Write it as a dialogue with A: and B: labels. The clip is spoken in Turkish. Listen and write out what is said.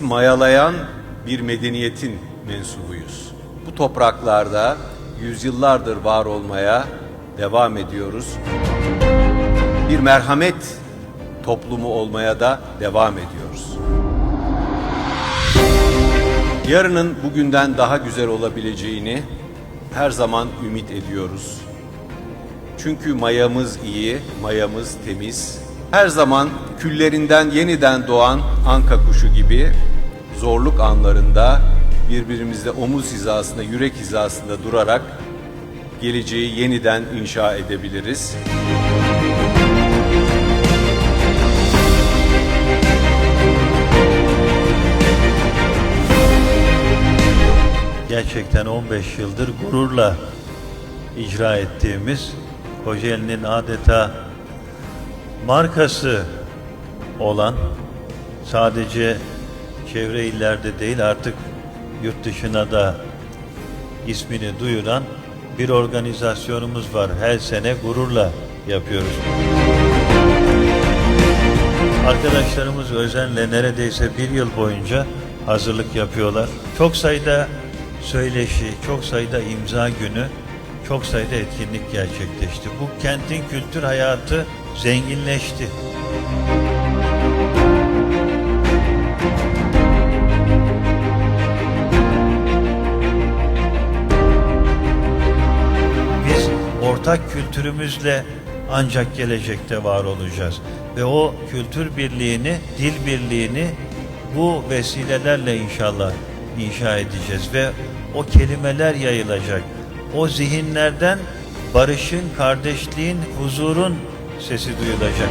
A: mayalayan bir medeniyetin mensubuyuz. Bu topraklarda yüzyıllardır var olmaya devam ediyoruz. Bir merhamet toplumu olmaya da devam ediyoruz. Yarının bugünden daha güzel olabileceğini her zaman ümit ediyoruz. Çünkü mayamız iyi, mayamız temiz. Her zaman küllerinden yeniden doğan anka kuşu gibi zorluk anlarında birbirimizle omuz hizasında, yürek hizasında durarak geleceği yeniden inşa edebiliriz.
B: gerçekten 15 yıldır gururla icra ettiğimiz Kocaeli'nin adeta markası olan sadece çevre illerde değil artık yurt dışına da ismini duyuran bir organizasyonumuz var. Her sene gururla yapıyoruz. Arkadaşlarımız özenle neredeyse bir yıl boyunca hazırlık yapıyorlar. Çok sayıda söyleşi, çok sayıda imza günü, çok sayıda etkinlik gerçekleşti. Bu kentin kültür hayatı zenginleşti. Biz ortak kültürümüzle ancak gelecekte var olacağız. Ve o kültür birliğini, dil birliğini bu vesilelerle inşallah inşa edeceğiz ve o kelimeler yayılacak. O zihinlerden barışın, kardeşliğin, huzurun sesi duyulacak.